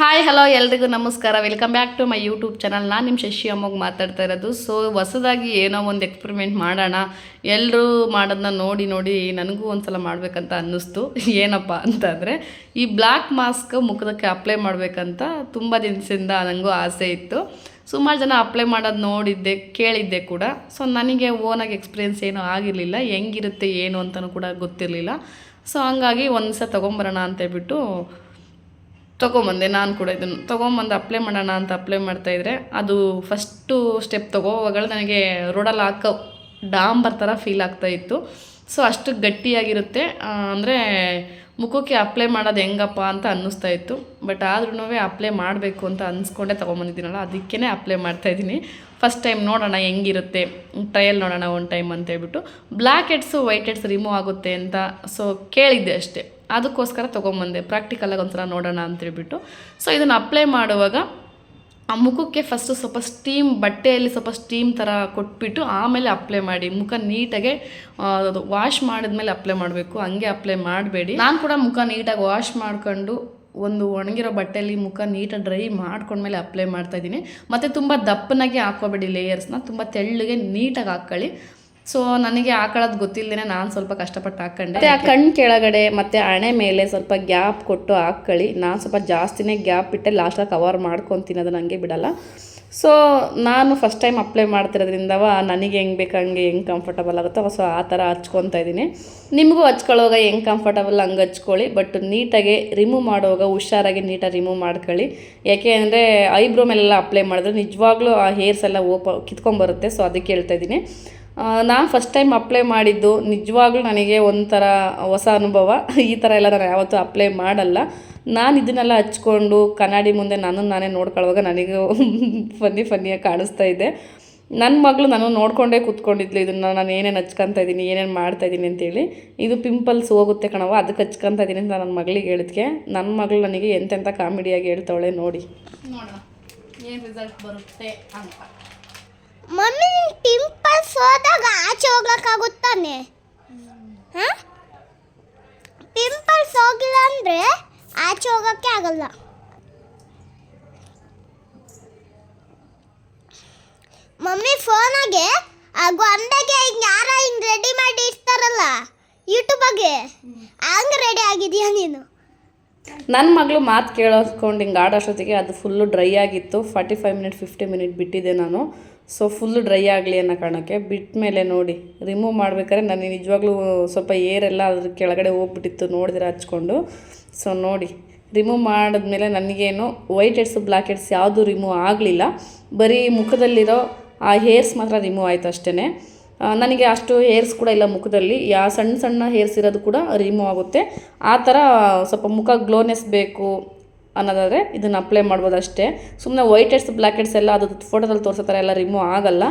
Hi hello ಎಲ್ರಿಗೂ ನಮಸ್ಕಾರ. Welcome back to my YouTube channel ನಾನು ನಿಮ್ಮ ಶಶಿ ಅಮ್ಮಗೆ ಮಾತಾಡ್ತಾ ಇರೋದು. ಸೊ ಹೊಸದಾಗಿ ಏನೋ ಒಂದು ಎಕ್ಸ್ಪೆರಿಮೆಂಟ್ ಮಾಡೋಣ. ಎಲ್ಲರೂ ಮಾಡೋದನ್ನ ನೋಡಿ ನೋಡಿ ನನಗೂ ಒಂದು ಸಲ ಮಾಡಬೇಕಂತ ಅನ್ನಿಸ್ತು. ಏನಪ್ಪ ಅಂತಂದರೆ, ಈ ಬ್ಲ್ಯಾಕ್ ಮಾಸ್ಕ್ ಮುಖದಕ್ಕೆ ಅಪ್ಲೈ ಮಾಡಬೇಕಂತ ತುಂಬ ದಿನದಿಂದ ನನಗೂ ಆಸೆ ಇತ್ತು. ಸುಮಾರು ಜನ ಅಪ್ಲೈ ಮಾಡೋದು ನೋಡಿದ್ದೆ, ಕೇಳಿದ್ದೆ ಕೂಡ. ಸೊ ನನಗೆ ಓನಾಗಿ ಎಕ್ಸ್ಪೀರಿಯೆನ್ಸ್ ಏನೂ ಆಗಿರಲಿಲ್ಲ. ಹೆಂಗಿರುತ್ತೆ, ಏನು ಅಂತಲೂ ಕೂಡ ಗೊತ್ತಿರಲಿಲ್ಲ. ಸೊ ಹಂಗಾಗಿ ಒಂದು ಸಹ ತೊಗೊಂಬರೋಣ ಅಂತೇಳ್ಬಿಟ್ಟು ತೊಗೊಂಬಂದೆ ನಾನು ಕೂಡ ಇದನ್ನು ತೊಗೊಂಬಂದು ಅಪ್ಲೈ ಮಾಡೋಣ ಅಂತ ಅಪ್ಲೈ ಮಾಡ್ತಾಯಿದ್ರೆ ಅದು ಫಸ್ಟು ಸ್ಟೆಪ್ ತೊಗೋವಾಗಳು ನನಗೆ ರೋಡಲ್ಲಿ ಹಾಕೋ ಡಾಂಬರ್ ಥರ ಫೀಲ್ ಆಗ್ತಾ ಇತ್ತು. ಸೊ ಅಷ್ಟು ಗಟ್ಟಿಯಾಗಿರುತ್ತೆ. ಅಂದರೆ ಮುಖಕ್ಕೆ ಅಪ್ಲೈ ಮಾಡೋದು ಹೆಂಗಪ್ಪ ಅಂತ ಅನ್ನಿಸ್ತಾ ಇತ್ತು. ಬಟ್ ಆದ್ರೂ ಅಪ್ಲೈ ಮಾಡಬೇಕು ಅಂತ ಅನ್ಸ್ಕೊಂಡೆ ತೊಗೊಂಬಂದಿದ್ದೀನಲ್ಲ ಅದಕ್ಕೇ ಅಪ್ಲೈ ಮಾಡ್ತಾಯಿದ್ದೀನಿ ಫಸ್ಟ್ ಟೈಮ್ ನೋಡೋಣ ಹೆಂಗಿರುತ್ತೆ. ಟ್ರಯಲ್ ನೋಡೋಣ ಒನ್ ಟೈಮ್ ಅಂತ ಹೇಳ್ಬಿಟ್ಟು. Blackheads whiteheads remove ಆಗುತ್ತೆ ಅಂತ ಸೊ ಕೇಳಿದ್ದೆ ಅಷ್ಟೇ. ಅದಕ್ಕೋಸ್ಕರ ತೊಗೊಂಬಂದೆ. ಪ್ರಾಕ್ಟಿಕಲಾಗಿ ಒಂಥರ ನೋಡೋಣ ಅಂತೇಳ್ಬಿಟ್ಟು ಸೊ ಇದನ್ನು ಅಪ್ಲೈ ಮಾಡುವಾಗ ಆ ಮುಖಕ್ಕೆ ಫಸ್ಟು ಸ್ವಲ್ಪ ಸ್ಟೀಮ್ ಬಟ್ಟೆಯಲ್ಲಿ ಸ್ವಲ್ಪ ಸ್ಟೀಮ್ ಥರ ಕೊಟ್ಬಿಟ್ಟು ಆಮೇಲೆ ಅಪ್ಲೈ ಮಾಡಿ. ಮುಖ ನೀಟಾಗೆ ವಾಶ್ ಮಾಡಿದ್ಮೇಲೆ ಅಪ್ಲೈ ಮಾಡಬೇಕು. ಹಂಗೆ ಅಪ್ಲೈ ಮಾಡಬೇಡಿ. ನಾನು ಕೂಡ ಮುಖ ನೀಟಾಗಿ ವಾಶ್ ಮಾಡ್ಕೊಂಡು ಒಂದು ಒಣಗಿರೋ ಬಟ್ಟೆಯಲ್ಲಿ ಮುಖ ನೀಟಾಗಿ ಡ್ರೈ ಮಾಡ್ಕೊಂಡ್ಮೇಲೆ ಅಪ್ಲೈ ಮಾಡ್ತಾಯಿದ್ದೀನಿ ಮತ್ತು ತುಂಬ ದಪ್ಪನಾಗಿ ಹಾಕೋಬೇಡಿ ಲೇಯರ್ಸ್ನ ತುಂಬ ತೆಳ್ಳಗೆ ನೀಟಾಗಿ ಹಾಕ್ಕೊಳ್ಳಿ ಸೊ ನನಗೆ ಹಾಕೊಳ್ಳೋದು ಗೊತ್ತಿಲ್ಲದೇ ನಾನು ಸ್ವಲ್ಪ ಕಷ್ಟಪಟ್ಟು ಹಾಕೊಂಡೆ ಮತ್ತೆ ಆ ಕಣ್ಣು ಕೆಳಗಡೆ ಮತ್ತು ಹಣೆ ಮೇಲೆ ಸ್ವಲ್ಪ ಗ್ಯಾಪ್ ಕೊಟ್ಟು ಹಾಕ್ಕೊಳ್ಳಿ. ನಾನು ಸ್ವಲ್ಪ ಜಾಸ್ತಿನೇ ಗ್ಯಾಪ್ ಬಿಟ್ಟೆ ಲಾಸ್ಟಾಗಿ ಕವರ್ ಮಾಡ್ಕೊತೀನಿ ಅದು ನನಗೆ ಬಿಡಲ್ಲ. ಸೊ ನಾನು ಫಸ್ಟ್ ಟೈಮ್ ಅಪ್ಲೈ ಮಾಡ್ತಿರೋದ್ರಿಂದವ ನನಗೆ ಹೆಂಗೆ ಬೇಕು ಹಂಗೆ ಹೆಂಗೆ ಕಂಫರ್ಟಬಲ್ ಆಗುತ್ತೋ ಸೊ ಆ ಥರ ಹಚ್ಕೊತಾ ಇದ್ದೀನಿ. ನಿಮಗೂ ಹಚ್ಕೊಳ್ಳೋವಾಗ ಹೆಂಗೆ ಕಂಫರ್ಟಬಲ್ ಹಂಗೆ ಹಚ್ಕೊಳ್ಳಿ ಬಟ್ ನೀಟಾಗಿ ರಿಮೂವ್ ಮಾಡುವಾಗ ಹುಷಾರಾಗಿ ನೀಟಾಗಿ ರಿಮೂವ್ ಮಾಡ್ಕೊಳ್ಳಿ. ಯಾಕೆ ಅಂದರೆ ಐಬ್ರೋ ಮೇಲೆಲ್ಲ ಅಪ್ಲೈ ಮಾಡಿದ್ರೆ ನಿಜವಾಗ್ಲೂ ಆ ಹೇರ್ಸ್ ಎಲ್ಲ ಓಪ ಕಿತ್ಕೊಂಬರುತ್ತೆ ಸೊ ಅದಕ್ಕೆ ಹೇಳ್ತಾ ಇದ್ದೀನಿ. ನಾನು ಫಸ್ಟ್ ಟೈಮ್ ಅಪ್ಲೈ ಮಾಡಿದ್ದು ನಿಜವಾಗ್ಲೂ ನನಗೆ ಒಂಥರ ಹೊಸ ಅನುಭವ. ಈ ಥರ ಎಲ್ಲ ನಾನು ಯಾವತ್ತೂ ಅಪ್ಲೈ ಮಾಡಲ್ಲ. ನಾನು ಇದನ್ನೆಲ್ಲ ಹಚ್ಕೊಂಡು ಕನ್ನಡಿ ಮುಂದೆ ನಾನು ನಾನೇ ನೋಡ್ಕೊಳ್ಳುವಾಗ ನನಗೆ ಫನ್ನಿ ಫನ್ನಿಯಾಗಿ ಕಾಣಿಸ್ತಾ ಇದೆ. ನನ್ನ ಮಗಳು ನಾನು ನೋಡ್ಕೊಂಡೇ ಕೂತ್ಕೊಂಡಿದ್ಲು ಇದನ್ನು. ನಾನು ಏನೇನು ಹಚ್ಕೊತಾ ಇದ್ದೀನಿ ಏನೇನು ಮಾಡ್ತಾ ಇದ್ದೀನಿ ಅಂತೇಳಿ. ಇದು ಪಿಂಪಲ್ಸ್ ಹೋಗುತ್ತೆ ಕಣವ ಅದಕ್ಕೆ ಹಚ್ಕೊತಾ ಇದ್ದೀನಿ ಅಂತ ನನ್ನ ಮಗಳಿಗೆ ಹೇಳಿದ್ಕೆ. ನನ್ನ ಮಗಳು ನನಗೆ ಎಂತೆಂಥ ಕಾಮಿಡಿಯಾಗಿ ಹೇಳ್ತಾವಳೆ ನೋಡಿ. ನೋಡೋಣ ಏನು ರಿಸಲ್ಟ್ ಬರುತ್ತೆ ಅಂತ. ಹೋದಾಗ ಆಚೆ ಹೋಗ್ಲಕ್ಕಾಗುತ್ತಾನೆ? ಪಿಂಪಲ್ಸ್ ಹೋಗಿಲ್ಲ ಅಂದ್ರೆ ಆಚೆ ಹೋಗಕ್ಕೆ ಆಗಲ್ಲ. ಮಮ್ಮಿ ಫೋನಾಗೆ ಆ ಗೊಂಬೆಗೆ ಹಿಂಗೆ ಯಾರ ಹಿಂಗೆ ರೆಡಿ ಮಾಡಿ ಇರ್ತಾರಲ್ಲ ಯೂಟ್ಯೂಬಾಗೆ ಹಂಗೆ ರೆಡಿ ಆಗಿದೆಯಾ ನೀನು? ನನ್ನ ಮಗಳು ಮಾತು ಕೇಳಿಸ್ಕೊಂಡು ಹಿಂಗೆ ಆಡೋಷ್ಟೊತ್ತಿಗೆ ಅದು ಫುಲ್ಲು ಡ್ರೈ ಆಗಿತ್ತು. Forty five minute fifty minute ಬಿಟ್ಟಿದ್ದೆ ನಾನು. ಸೊ ಫುಲ್ ಡ್ರೈ ಆಗಲಿ ಅನ್ನೋ ಕಾರಣಕ್ಕೆ ಬಿಟ್ಟ ಮೇಲೆ ನೋಡಿ ರಿಮೂವ್ ಮಾಡ್ಬೇಕಾದ್ರೆ ನನಗೆ ನಿಜವಾಗ್ಲೂ ಸ್ವಲ್ಪ ಏರೆಲ್ಲ ಅದ್ರ ಕೆಳಗಡೆ ಹೋಗ್ಬಿಟ್ಟಿತ್ತು, ನೋಡಿದ್ರೆ ಹಚ್ಕೊಂಡು. ಸೊ ನೋಡಿ ರಿಮೂವ್ ಮಾಡಿದ್ಮೇಲೆ ನನಗೇನು ವೈಟ್ ಹೆಡ್ಸ್ ಬ್ಲ್ಯಾಕ್ ಹೆಡ್ಸ್ ಯಾವುದೂ ರಿಮೂವ್ ಆಗಲಿಲ್ಲ. ಬರೀ ಮುಖದಲ್ಲಿರೋ ಆ ಹೇರ್ಸ್ ಮಾತ್ರ ರಿಮೂವ್ ಆಯಿತು ಅಷ್ಟೇ ನನಗೆ ಅಷ್ಟು ಹೇರ್ಸ್ ಕೂಡ ಇಲ್ಲ ಮುಖದಲ್ಲಿ. ಯಾ ಸಣ್ಣ ಸಣ್ಣ ಹೇರ್ಸ್ ಇರೋದು ಕೂಡ ರಿಮೂವ್ ಆಗುತ್ತೆ. ಆ ಥರ ಸ್ವಲ್ಪ ಮುಖ ಗ್ಲೋನೆಸ್ ಬೇಕು ಅನ್ನೋದಾದರೆ ಇದನ್ನು ಅಪ್ಲೈ ಮಾಡ್ಬೋದು ಅಷ್ಟೇ. ಸುಮ್ಮನೆ ವೈಟ್ ಹೆಡ್ಸ್ ಬ್ಲ್ಯಾಕ್ ಹೆಡ್ಸ್ ಎಲ್ಲ ಅದು ಫೋಟೋದಲ್ಲಿ ತೋರಿಸೋ ಥರ ಎಲ್ಲ ರಿಮೂವ್ ಆಗಲ್ಲ.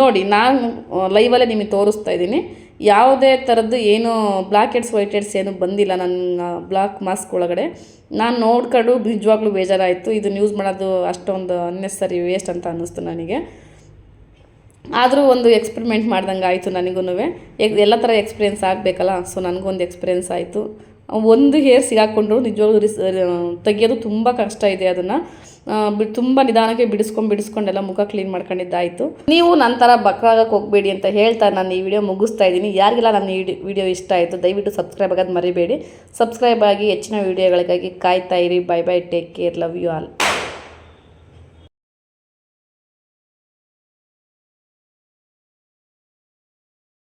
ನೋಡಿ, ನಾನು ಲೈವಲ್ಲೇ ನಿಮಗೆ ತೋರಿಸ್ತಾ ಇದ್ದೀನಿ. ಯಾವುದೇ ಥರದ್ದು ಏನು ಬ್ಲ್ಯಾಕ್ ಹೆಡ್ಸ್ ವೈಟ್ ಹೆಡ್ಸ್ ಏನು ಬಂದಿಲ್ಲ ನನ್ನ ಬ್ಲ್ಯಾಕ್ ಮಾಸ್ಕ್ ಒಳಗಡೆ. ನಾನು ನೋಡ್ಕೊಂಡು ನಿಜವಾಗ್ಲೂ ಬೇಜಾರಾಯಿತು. ಇದನ್ನು ಯೂಸ್ ಮಾಡೋದು ಅಷ್ಟೊಂದು ಅನ್ನೆಸರಿ ವೇಸ್ಟ್ ಅಂತ ಅನ್ನಿಸ್ತು ನನಗೆ. ಆದರೂ ಒಂದು ಎಕ್ಸ್ಪೆರಿಮೆಂಟ್ ಮಾಡ್ದಂಗೆ ಆಯಿತು ನನಗೂ ಎಲ್ಲ ಥರ ಎಕ್ಸ್ಪೀರಿಯೆನ್ಸ್ ಆಗಬೇಕಲ್ಲ? ಸೊ ಒಂದು ಎಕ್ಸ್ಪೀರಿಯೆನ್ಸ್ ಆಯಿತು. ಒಂದು ಹೇರ್ ಸಿಗಾಕೊಂಡ್ರು ನಿಜವಾಗ್ಲೂ ರಿಸ್ ತೆಗಿಯೋದು ತುಂಬ ಕಷ್ಟ ಇದೆ ಅದನ್ನು. ತುಂಬ ನಿಧಾನಕ್ಕೆ ಬಿಡಿಸ್ಕೊಂಡು ಬಿಡಿಸ್ಕೊಂಡೆಲ್ಲ ಮುಖ ಕ್ಲೀನ್ ಮಾಡ್ಕೊಂಡಿದ್ದಾಯಿತು. ನೀವು ನನ್ನ ಥರ ಬಕ್ರಾಗಕ್ಕೆ ಹೋಗಬೇಡಿ ಅಂತ ಹೇಳ್ತಾ ನಾನು ಈ ವಿಡಿಯೋ ಮುಗಿಸ್ತಾ ಇದ್ದೀನಿ. ಯಾರಿಗೆಲ್ಲ ನನ್ನ ಈ ವಿಡಿಯೋ ಇಷ್ಟ ಆಯಿತು, ದಯವಿಟ್ಟು ಸಬ್ಸ್ಕ್ರೈಬ್ ಆಗೋದು ಮರಿಬೇಡಿ. ಸಬ್ಸ್ಕ್ರೈಬ್ ಆಗಿ ಹೆಚ್ಚಿನ ವಿಡಿಯೋಗಳಿಗಾಗಿ ಕಾಯ್ತಾ ಇರಿ. Bye bye take care love you all